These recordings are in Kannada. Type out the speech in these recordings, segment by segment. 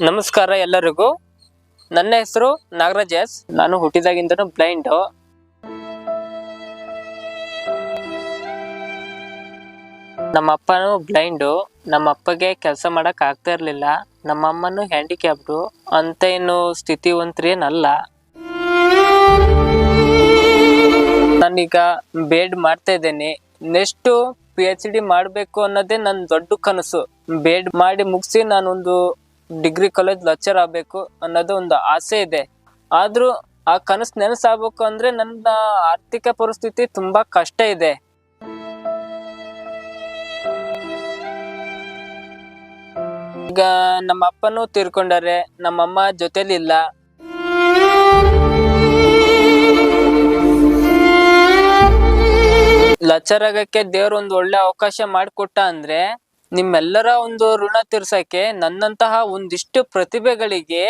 ನಮಸ್ಕಾರ ಎಲ್ಲರಿಗೂ. ನನ್ನ ಹೆಸರು ನಾಗರಾಜ್ ಎಸ್. ನಾನು ಹುಟ್ಟಿದಾಗಿಂದನೂ ಬ್ಲೈಂಡ್. ನಮ್ಮ ಅಪ್ಪನು ಬ್ಲೈಂಡು. ನಮ್ಮ ಅಪ್ಪಗೆ ಕೆಲಸ ಮಾಡಕ್ ಆಗ್ತಾ ಇರ್ಲಿಲ್ಲ. ನಮ್ಮ ಅಮ್ಮನೂ ಹ್ಯಾಂಡಿಕ್ಯಾಪ್ಡು. ಅಂತ ಏನು ಸ್ಥಿತಿವಂತರೇನಲ್ಲ ನಾನೀಗ ಬೇಡ್ ಮಾಡ್ತಾ ಇದ್ದೇನೆ. ನೆಕ್ಸ್ಟ್ ಪಿ ಎಚ್ ಡಿ ಮಾಡಬೇಕು ಅನ್ನೋದೇ ನನ್ನ ದೊಡ್ಡ ಕನಸು. ಬೇಡ್ ಮಾಡಿ ಮುಗಿಸಿ ನಾನೊಂದು ಡಿಗ್ರಿ ಕಾಲೇಜ್ ಲೆಕ್ಚರ್ ಆಗಬೇಕು ಅನ್ನೋದು ಒಂದು ಆಸೆ ಇದೆ. ಆದ್ರೂ ಆ ಕನಸು ನೆನಸಾಗಬೇಕು ಅಂದ್ರೆ ನನ್ನ ಆರ್ಥಿಕ ಪರಿಸ್ಥಿತಿ ತುಂಬಾ ಕಷ್ಟ ಇದೆ. ಈಗ ನಮ್ಮ ಅಪ್ಪನೂ ತೀರ್ಕೊಂಡಾರೆ ನಮ್ಮಮ್ಮ ಜೊತೆಲಿಲ್ಲ. ಇಲ್ಲ ಆಗಕ್ಕೆ ದೇವ್ರ ಒಂದು ಒಳ್ಳೆ ಅವಕಾಶ ಮಾಡಿಕೊಟ್ಟ ಅಂದ್ರೆ ನಿಮ್ಮೆಲ್ಲರ ಒಂದು ಋಣ ತೀರ್ಸಕ್ಕೆ ನನ್ನಂತಹ ಒಂದಿಷ್ಟು ಪ್ರತಿಭೆಗಳಿಗೆ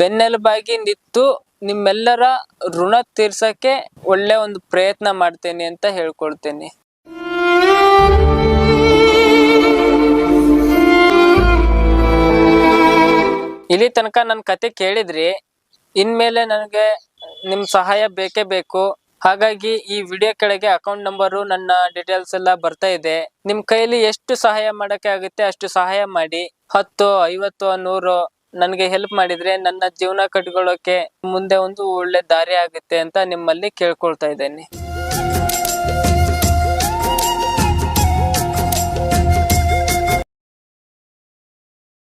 ಬೆನ್ನೆಲುಬಾಗಿ ನಿಂತು ನಿಮ್ಮೆಲ್ಲರ ಋಣ ತೀರ್ಸಕ್ಕೆ ಒಳ್ಳೆ ಒಂದು ಪ್ರಯತ್ನ ಮಾಡ್ತೇನೆ ಅಂತ ಹೇಳ್ಕೊಳ್ತೇನೆ. ಇಲ್ಲಿ ತನಕ ನನ್ನ ಕತೆ ಕೇಳಿದ್ರಿ, ಇನ್ಮೇಲೆ ನನಗೆ ನಿಮ್ಮ ಸಹಾಯ ಬೇಕೇ ಬೇಕು. ಹಾಗಾಗಿ ಈ ವಿಡಿಯೋ ಕೆಳಗೆ ಅಕೌಂಟ್ ನಂಬರು ನನ್ನ ಡೀಟೇಲ್ಸ್ ಎಲ್ಲ ಬರ್ತಾ ಇದೆ. ನಿಮ್ ಕೈಲಿ ಎಷ್ಟು ಸಹಾಯ ಮಾಡಕ್ಕೆ ಆಗುತ್ತೆ ಅಷ್ಟು ಸಹಾಯ ಮಾಡಿ. ಹತ್ತು, ಐವತ್ತು, ನೂರು ನನಗೆ ಹೆಲ್ಪ್ ಮಾಡಿದ್ರೆ ನನ್ನ ಜೀವನ ಕಟ್ಕೊಳ್ಳೋಕೆ ಮುಂದೆ ಒಂದು ಒಳ್ಳೆ ದಾರಿ ಆಗುತ್ತೆ ಅಂತ ನಿಮ್ಮಲ್ಲಿ ಕೇಳ್ಕೊಳ್ತಾ ಇದ್ದೇನೆ.